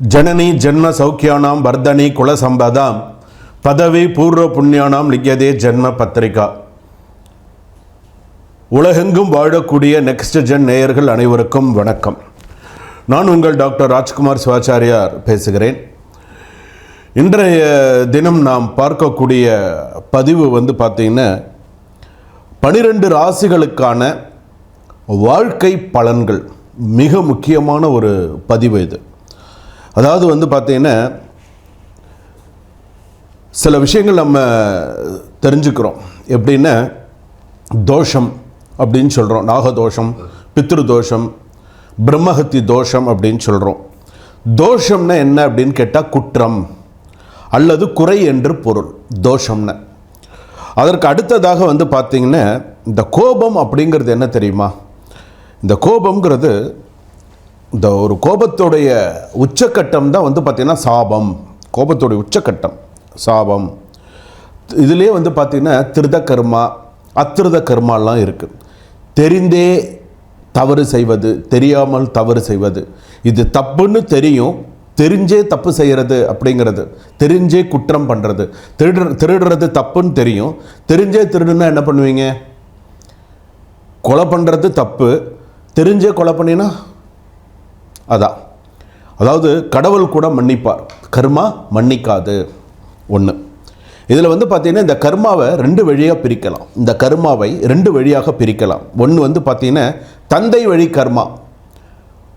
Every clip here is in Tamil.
ஜனனி ஜென்ம சௌக்கியானாம் வர்தனி குலசம்பதாம் பதவி பூர்வ புண்ணியானாம் லிக்கியதே ஜென்ம பத்திரிகா. உலகெங்கும் வாழக்கூடிய நெக்ஸ்ட் ஜென் நேயர்கள் அனைவருக்கும் வணக்கம். நான் உங்கள் டாக்டர் ராஜ்குமார் சிவாச்சாரியார் பேசுகிறேன். இன்றைய தினம் நாம் பார்க்கக்கூடிய பதிவு வந்து பார்த்திங்கன்னா பனிரெண்டு ராசிகளுக்கான வாழ்க்கை பலன்கள். மிக முக்கியமான ஒரு பதிவு இது. அதாவது வந்து பார்த்தீங்கன்னா சில விஷயங்கள் நம்ம தெரிஞ்சுக்கிறோம். எப்படின்னா தோஷம் அப்படின்னு சொல்கிறோம் நாகதோஷம் பித்ரு தோஷம் பிரம்மஹத்தி தோஷம் அப்படின்னு சொல்கிறோம் தோஷம்னா என்ன அப்படின்னு கேட்டால் குற்றம் அல்லது குறை என்று பொருள். தோஷம்னு. அதற்கு அடுத்ததாக வந்து பார்த்தீங்கன்னா இந்த கோபம் அப்படிங்கிறது என்ன தெரியுமா? இந்த கோபம்ங்கிறது இந்த ஒரு கோபத்துடைய உச்சக்கட்டம் தான் வந்து பார்த்திங்கன்னா சாபம். கோபத்துடைய உச்சக்கட்டம். சாபம். இதுலேயே வந்து பார்த்திங்கன்னா திருத கர்மா அத்திருத கர்மாலாம் இருக்குது தெரிந்தே தவறு செய்வது தெரியாமல் தவறு செய்வது. இது தப்புன்னு தெரியும் தெரிஞ்சே தப்பு செய்கிறது அப்படிங்கிறது. தெரிஞ்சே குற்றம் பண்ணுறது திருடுற திருடுறது தப்புன்னு தெரியும். தெரிஞ்சே திருடுனா என்ன பண்ணுவீங்க? கொலை பண்ணுறது தப்பு. தெரிஞ்சே கொலை பண்ணினா அதான். அதாவது கடவுள் கூட மன்னிப்பார். கர்மா மன்னிக்காது. ஒன்று இதில் வந்து பார்த்தீங்கன்னா இந்த கர்மாவை ரெண்டு வழியாக பிரிக்கலாம். இந்த கர்மாவை ரெண்டு வழியாக பிரிக்கலாம். ஒன்று வந்து பார்த்தீங்கன்னா தந்தை வழி கர்மா.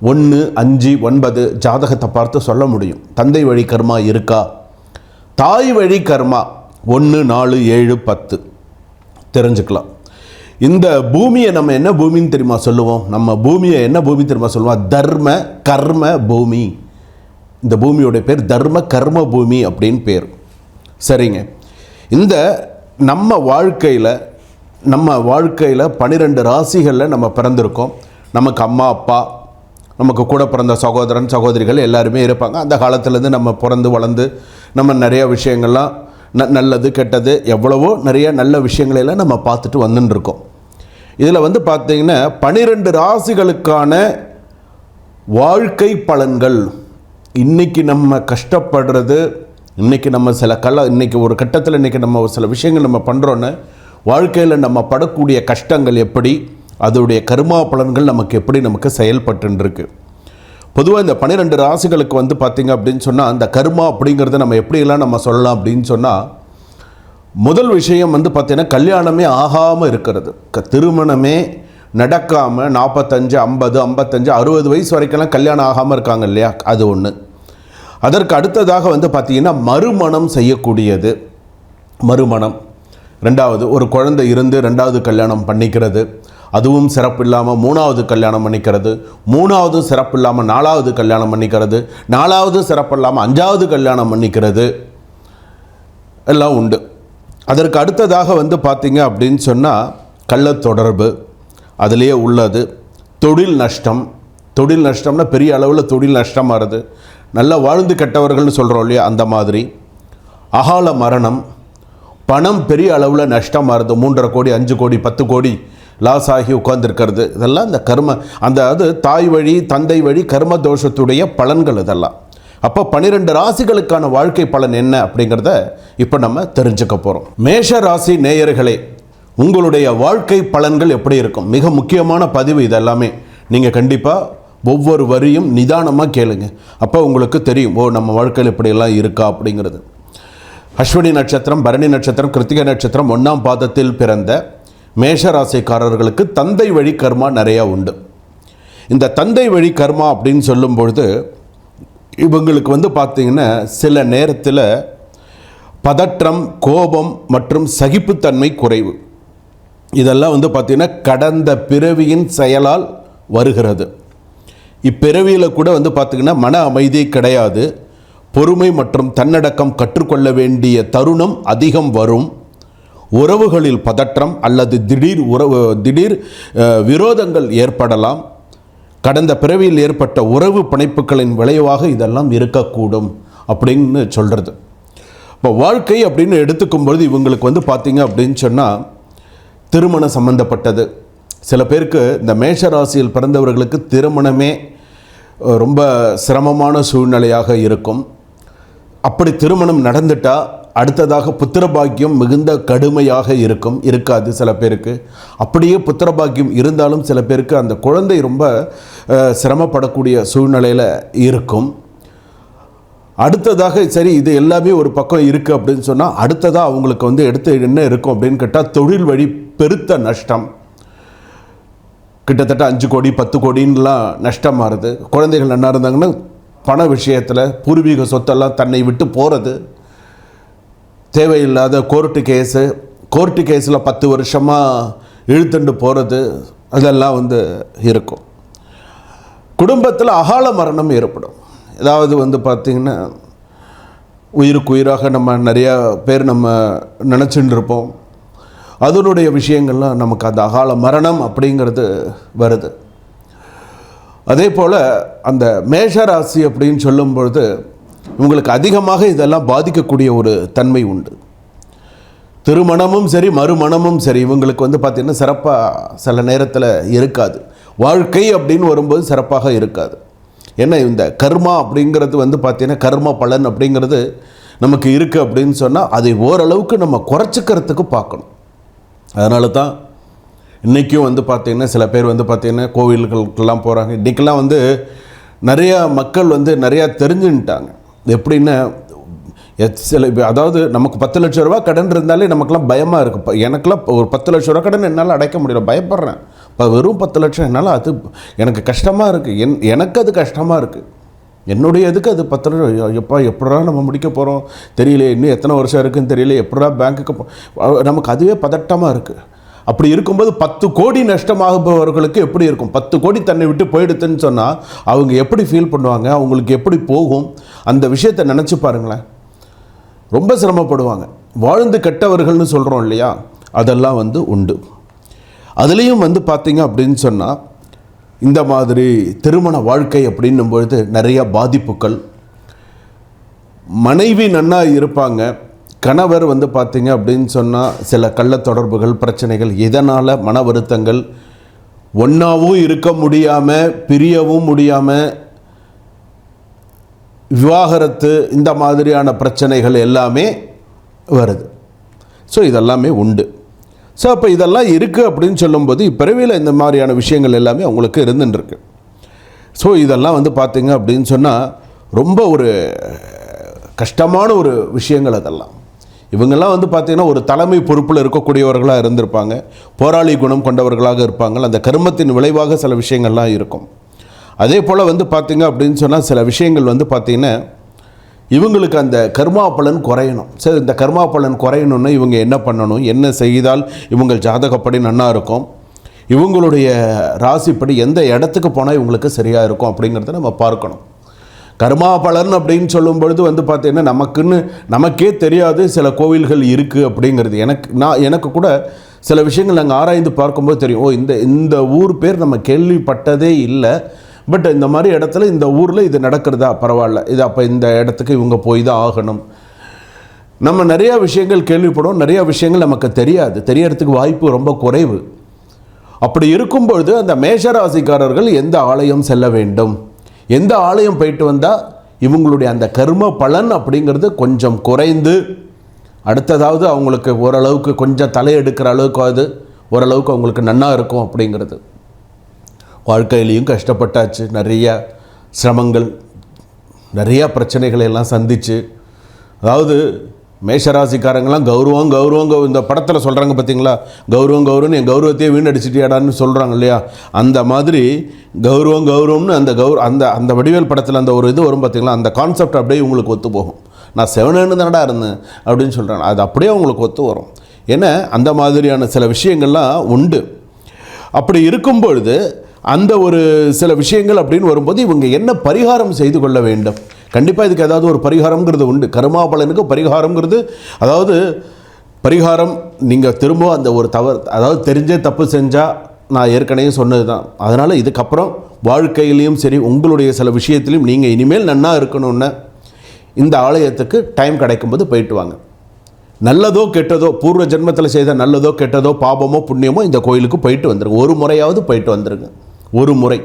ஒன்று அஞ்சு ஒன்பது ஜாதகத்தை பார்த்து சொல்ல முடியும். தந்தை வழி கர்மா இருக்கா? தாய் வழி கர்மா. ஒன்று நாலு ஏழு பத்து. தெரிஞ்சுக்கலாம். இந்த பூமியை நம்ம என்ன பூமின்னு தெரியுமா சொல்லுவோம்? நம்ம பூமியை என்ன பூமி தெரியுமா சொல்லுவோம்? தர்ம கர்ம பூமி. இந்த பூமியோட பேர் தர்ம கர்ம பூமி அப்படின்னு பேர். சரிங்க. இந்த நம்ம வாழ்க்கையில் நம்ம வாழ்க்கையில் பன்னிரெண்டு ராசிகளில் நம்ம பிறந்திருக்கோம். நமக்கு அம்மா அப்பா நமக்கு கூட பிறந்த சகோதரன் சகோதரிகள் எல்லாருமே இருப்பாங்க. அந்த காலத்துலேருந்து நம்ம பிறந்து வளர்ந்து நம்ம நிறையா விஷயங்கள்லாம் ந நல்லது கெட்டது எவ்வளவோ நிறைய நல்ல விஷயங்களெல்லாம் நம்ம பார்த்துட்டு வந்துன்னு இருக்கோம் இதில் வந்து பார்த்தீங்கன்னா பனிரெண்டு ராசிகளுக்கான வாழ்க்கை பலன்கள். இன்றைக்கி நம்ம கஷ்டப்படுறது இன்றைக்கி நம்ம சில கல இன்றைக்கி ஒரு கட்டத்தில் இன்னைக்கு நம்ம ஒரு சில விஷயங்கள் நம்ம பண்ணுறோன்னு வாழ்க்கையில் நம்ம படக்கூடிய கஷ்டங்கள் எப்படி அதோடைய கருமா பலன்கள் நமக்கு எப்படி நமக்கு செயல்பட்டுருக்கு பொதுவாக இந்த பன்னிரெண்டு ராசிகளுக்கு வந்து பார்த்திங்க அப்படின்னு சொன்னால் அந்த கர்மா அப்படிங்கிறத நம்ம எப்படியெல்லாம் நம்ம சொல்லலாம் அப்படின்னு சொன்னால் முதல் விஷயம் வந்து பார்த்தீங்கன்னா கல்யாணமே ஆகாமல் இருக்கிறது. க திருமணமே நடக்காமல் நாற்பத்தஞ்சு ஐம்பது ஐம்பத்தஞ்சு அறுபது வயசு வரைக்கெல்லாம் கல்யாணம் ஆகாமல் இருக்காங்க இல்லையா? அது ஒன்று அதற்கு அடுத்ததாக வந்து பார்த்திங்கன்னா மறுமணம் செய்யக்கூடியது. மறுமணம். ரெண்டாவது ஒரு குழந்தை இருந்து ரெண்டாவது கல்யாணம் பண்ணிக்கிறது. அதுவும் சிறப்பு இல்லாமல் மூணாவது கல்யாணம் பண்ணிக்கிறது. மூணாவது சிறப்பு இல்லாமல் நாலாவது கல்யாணம் பண்ணிக்கிறது. நாலாவது சிறப்பு இல்லாமல் அஞ்சாவது கல்யாணம் பண்ணிக்கிறது. எல்லாம் உண்டு. அதற்கு அடுத்ததாக வந்து பார்த்தீங்க அப்படின்னு சொன்னால் கள்ள தொடர்பு அதிலேயே உள்ளது. தொழில் நஷ்டம். தொழில் நஷ்டம்னா பெரிய அளவில் தொழில் நஷ்டமாகிறது நல்லா வாழ்ந்து கெட்டவர்கள்னு சொல்கிறோம் இல்லையா அந்த மாதிரி. அகால மரணம். பணம் பெரிய அளவில் நஷ்டமாகிறது மூன்றரை கோடி அஞ்சு கோடி பத்து கோடி லாஸ் ஆகி உட்காந்துருக்கிறது இதெல்லாம் இந்த கர்ம அந்த அது தாய் வழி தந்தை வழி கர்ம தோஷத்துடைய பலன்கள் இதெல்லாம். அப்போ பன்னிரெண்டு ராசிகளுக்கான வாழ்க்கை பலன் என்ன அப்படிங்கிறத இப்போ நம்ம தெரிஞ்சுக்க போகிறோம் மேஷ ராசி நேயர்களே உங்களுடைய வாழ்க்கை பலன்கள் எப்படி இருக்கும்? மிக முக்கியமான பதிவு இதெல்லாமே. நீங்கள் கண்டிப்பாக ஒவ்வொரு வரியும் நிதானமாக கேளுங்க. அப்போ உங்களுக்கு தெரியும் ஓ நம்ம வாழ்க்கையில் இப்படியெல்லாம் இருக்கா அப்படிங்கிறது. அஸ்வினி நட்சத்திரம் பரணி நட்சத்திரம் கிருத்திகை நட்சத்திரம் ஒன்றாம் பாதத்தில் பிறந்த மேஷ ராசிக்காரர்களுக்கு தந்தை வழி கர்மா நிறையா உண்டு. இந்த தந்தை வழி கர்மா அப்படின்னு சொல்லும் பொழுது இவங்களுக்கு வந்து பார்த்திங்கன்னா சில நேரத்தில் பதற்றம் கோபம் மற்றும் சகிப்புத்தன்மை குறைவு. இதெல்லாம் வந்து பார்த்திங்கன்னா கடந்த பிறவியின் செயலால் வருகிறது. இப்பிறவியில் கூட வந்து பார்த்திங்கன்னா மன அமைதி கிடையாது. பொறுமை மற்றும் தன்னடக்கம் கற்றுக்கொள்ள வேண்டிய தருணம் அதிகம் வரும். உறவுகளில் பதற்றம் அல்லது திடீர் உறவு திடீர் விரோதங்கள் ஏற்படலாம். கடந்த பிறவியில் ஏற்பட்ட உறவு பிணைப்புகளின் விளைவாக இதெல்லாம் இருக்கக்கூடும் அப்படின்னு சொல்கிறது இப்போ வாழ்க்கை அப்படின்னு எடுத்துக்கும்பொழுது இவங்களுக்கு வந்து பார்த்தீங்க அப்படின்னு சொன்னால் திருமணம் சம்மந்தப்பட்டது சில பேருக்கு இந்த மேஷ ராசியில் பிறந்தவர்களுக்கு திருமணமே ரொம்ப சிரமமான சூழ்நிலையாக இருக்கும். அப்படி திருமணம் நடந்துட்டால் அடுத்ததாக புத்திரபாக்கியம் மிகுந்த கடுமையாக இருக்கும் இருக்காது சில பேருக்கு. அப்படியே புத்திரபாக்கியம் இருந்தாலும் சில பேருக்கு அந்த குழந்தை ரொம்ப சிரமப்படக்கூடிய சூழ்நிலையில் இருக்கும். அடுத்ததாக சரி இது எல்லாமே ஒரு பக்கம் இருக்குது அப்படின்னு சொன்னால் அடுத்ததாக அவங்களுக்கு வந்து எடுத்து என்ன இருக்கும் அப்படின்னு கேட்டால் தொழில் வழி பெருத்த நஷ்டம். கிட்டத்தட்ட அஞ்சு கோடி பத்து கோடின்லாம் நஷ்டமாகுது குழந்தைகள் நல்லா இருந்தாங்கன்னா பண விஷயத்தில் பூர்வீக சொத்தெல்லாம் தன்னை விட்டு போகிறது தேவையில்லாத கோர்ட்டு கேஸு கோர்ட்டு கேஸில் பத்து வருஷமாக இழுத்துண்டு போகிறது அதெல்லாம் வந்து இருக்கும். குடும்பத்தில் அகால மரணம் ஏற்படும். ஏதாவது வந்து பார்த்திங்கன்னா உயிருக்கு உயிராக நம்ம நிறையா பேர் நம்ம நினச்சிட்டு இருப்போம். அதனுடைய விஷயங்கள்லாம் நமக்கு அந்த அகால மரணம் அப்படிங்கிறது வருது. அதே போல் அந்த மேஷராசி அப்படின்னு சொல்லும்பொழுது உங்களுக்கு அதிகமாக இதெல்லாம் பாதிக்கக்கூடிய ஒரு தன்மை உண்டு. திருமணமும் சரி மறுமணமும் சரி இவங்களுக்கு வந்து பார்த்திங்கன்னா சிறப்பாக சில நேரத்தில் இருக்காது. வாழ்க்கை அப்படின்னு வரும்போது சிறப்பாக இருக்காது. ஏன்னா இந்த கர்மா அப்படிங்கிறது வந்து பார்த்திங்கன்னா கர்ம பலன் அப்படிங்கிறது நமக்கு இருக்குது அப்படின்னு சொன்னால் அதை ஓரளவுக்கு நம்ம குறைச்சிக்கிறதுக்கு பார்க்கணும். அதனால தான் இன்றைக்கும் வந்து பார்த்திங்கன்னா சில பேர் வந்து பார்த்திங்கன்னா கோவில்களுக்கெல்லாம் போகிறாங்க இன்றைக்கெல்லாம் வந்து நிறையா மக்கள் வந்து நிறையா தெரிஞ்சுன்ட்டாங்க. எப்படின்னா எத் சில அதாவது நமக்கு பத்து லட்ச ரூபா கடன் இருந்தாலே நமக்குலாம் பயமாக இருக்குது இப்போ எனக்கெல்லாம் ஒரு பத்து லட்ச ரூபா கடன் என்னால் அடைக்க முடியல. பயப்படுறேன். இப்போ வெறும் பத்து லட்சம் என்னால் அது எனக்கு கஷ்டமாக இருக்குது என் எனக்கு அது கஷ்டமாக இருக்குது என்னுடைய இதுக்கு அது பத்து லட்சம் எப்பா எப்படா நம்ம முடிக்க போகிறோம் தெரியல இன்னும் எத்தனை வருஷம் இருக்குதுன்னு தெரியல எப்படா பேங்க்குக்கு போ? நமக்கு அதுவே பதட்டமாக இருக்குது அப்படி இருக்கும்போது பத்து கோடி நஷ்டமாகுபவர்களுக்கு எப்படி இருக்கும்? பத்து கோடி தன்னை விட்டு போயிடுதுன்னு சொன்னால் அவங்க எப்படி ஃபீல் பண்ணுவாங்க? அவங்களுக்கு எப்படி போகும்? அந்த விஷயத்தை நினச்சி பாருங்களேன். ரொம்ப சிரமப்படுவாங்க. வாழ்ந்து கெட்டவர்கள்னு சொல்கிறோம் இல்லையா? அதெல்லாம் வந்து உண்டு. அதுலேயும் வந்து பார்த்தீங்க அப்படின்னு சொன்னால் இந்த மாதிரி திருமண வாழ்க்கை அப்படின்னும் பொழுது நிறையா பாதிப்புகள். மனைவி நன்னா இருப்பாங்க. கணவர் வந்து பார்த்தீங்க அப்படின்னு சொன்னால் சில கள்ள தொடர்புகள் பிரச்சனைகள் இதனால் மன வருத்தங்கள் ஒன்றாவும் இருக்க முடியாமல் பிரியவும் முடியாமல் விவாகரத்து இந்த மாதிரியான பிரச்சனைகள் எல்லாமே வருது. ஸோ இதெல்லாமே உண்டு. ஸோ அப்போ இதெல்லாம் இருக்குது அப்படின்னு சொல்லும்போது இப்பிறவியில் இந்த மாதிரியான விஷயங்கள் எல்லாமே அவங்களுக்கு இருந்துட்டுருக்கு ஸோ இதெல்லாம் வந்து பார்த்திங்க அப்படின்னு சொன்னால் ரொம்ப ஒரு கஷ்டமான ஒரு விஷயங்கள் அதெல்லாம். இவங்கெல்லாம் வந்து பார்த்திங்கன்னா ஒரு தலைமை பொறுப்பில் இருக்கக்கூடியவர்களாக இருந்திருப்பாங்க. போராளி குணம் கொண்டவர்களாக இருப்பாங்க. அந்த கர்மத்தின் விளைவாக சில விஷயங்கள்லாம் இருக்கும். அதே போல் வந்து பார்த்திங்க அப்படின்னு சொன்னால் சில விஷயங்கள் வந்து பார்த்திங்கன்னா இவங்களுக்கு அந்த கர்மா பலன் குறையணும். சரி இந்த கர்மா பலன் குறையணும்னா இவங்க என்ன பண்ணணும்? என்ன செய்தால் இவங்கள் ஜாதகப்படி நன்னா இருக்கும்? இவங்களுடைய ராசிப்படி எந்த இடத்துக்கு போனால் இவங்களுக்கு சரியாக இருக்கும் அப்படிங்கிறத நம்ம பார்க்கணும். கர்மா பலன் அப்படின்னு சொல்லும் பொழுது வந்து பார்த்தீங்கன்னா நமக்குன்னு நமக்கே தெரியாது சில கோவில்கள் இருக்குது அப்படிங்கிறது. எனக்கு நான் எனக்கு கூட சில விஷயங்கள் நாங்கள் ஆராய்ந்து பார்க்கும்போது தெரியும். ஓ இந்த இந்த ஊர் பேர் நம்ம கேள்விப்பட்டதே இல்லை. பட் இந்த மாதிரி இடத்துல இந்த ஊரில் இது நடக்கிறதா? பரவாயில்ல. இது அப்போ இந்த இடத்துக்கு இவங்க போய் தான் ஆகணும். நம்ம நிறையா விஷயங்கள் கேள்விப்படும் நிறையா விஷயங்கள் நமக்கு தெரியாது. தெரியறதுக்கு வாய்ப்பு ரொம்ப குறைவு. அப்படி இருக்கும்பொழுது அந்த மேஷராசிக்காரர்கள் எந்த ஆலயம் செல்ல வேண்டும்? எந்த ஆலயம் போயிட்டு வந்தால் இவங்களுடைய அந்த கர்ம பலன் அப்படிங்கிறது கொஞ்சம் குறைந்து அடுத்ததாவது அவங்களுக்கு ஓரளவுக்கு கொஞ்சம் தலையெடுக்கிற அளவுக்கு அது ஓரளவுக்கு அவங்களுக்கு நன்னா இருக்கும் அப்படிங்கிறது. வாழ்க்கையிலையும் கஷ்டப்பட்டாச்சு நிறையா சிரமங்கள் நிறையா பிரச்சனைகளை எல்லாம் சந்தித்து அதாவது மேஷராசிக்காரங்களாம் கௌரவம் கௌரவம் இந்த படத்தில் சொல்கிறாங்க பார்த்தீங்களா கௌரவம் கௌரவம்னு என் கௌரவத்தையே வீணடிச்சிட்டியாடான்னு சொல்கிறாங்க இல்லையா? அந்த மாதிரி கௌரவம் கௌரவம்னு அந்த கௌர அந்த அந்த வடிவேல் படத்தில் அந்த ஒரு இது வரும் பார்த்தீங்களா அந்த கான்செப்ட் அப்படியே உங்களுக்கு ஒத்து போகும். நான் செவனேன்னு தானடா இருந்தேன் அப்படின்னு சொல்கிறாங்க அது அப்படியே உங்களுக்கு ஒத்து வரும். ஏன்னா அந்த மாதிரியான சில விஷயங்கள்லாம் உண்டு. அப்படி இருக்கும் பொழுது அந்த ஒரு சில விஷயங்கள் அப்படின்னு வரும்போது இவங்க என்ன பரிகாரம் செய்து கொள்ள வேண்டும்? கண்டிப்பாக இதுக்கு ஏதாவது ஒரு பரிகாரம்ங்கிறது உண்டு. கருமாபலனுக்கு பரிகாரம்ங்கிறது அதாவது பரிகாரம் நீங்கள் திரும்ப அந்த ஒரு தவறு அதாவது தெரிஞ்சே தப்பு செஞ்சால் நான் ஏற்கனவே சொன்னது தான் அதனால் இதுக்கப்புறம் வாழ்க்கையிலையும் சரி உங்களுடைய சில விஷயத்திலையும் நீங்கள் இனிமேல் நன்னா இருக்கணும்னு இந்த ஆலயத்துக்கு டைம் கிடைக்கும்போது போயிட்டு வாங்க. நல்லதோ கெட்டதோ பூர்வ ஜென்மத்தில் செய்த நல்லதோ கெட்டதோ பாபமோ புண்ணியமோ இந்த கோயிலுக்கு போயிட்டு வந்துருங்க. ஒரு முறையாவது போயிட்டு வந்துருங்க. ஒரு முறை.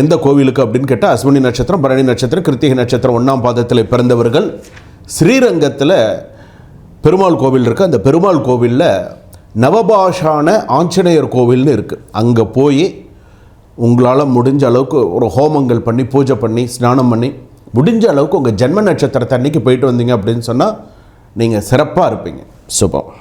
எந்த கோவிலுக்கு அப்படின்னு கேட்டால் அஸ்வினி நட்சத்திரம் பரணி நட்சத்திரம் கிருத்திகை நட்சத்திரம் ஒன்றாம் பாதத்தில் பிறந்தவர்கள். ஸ்ரீரங்கத்தில் பெருமாள் கோவில் இருக்குது அந்த பெருமாள் கோவிலில் நவபாஷான ஆஞ்சநேயர் கோவில்னு இருக்குது அங்கே போய் உங்களால் முடிஞ்ச அளவுக்கு ஒரு ஹோமங்கள் பண்ணி பூஜை பண்ணி ஸ்நானம் பண்ணி முடிஞ்ச அளவுக்கு உங்கள் ஜென்ம நட்சத்திரத்தை அன்னைக்கு போயிட்டு வந்தீங்க அப்படின்னு சொன்னால் நீங்கள் சிறப்பாக இருப்பீங்க. சுபம்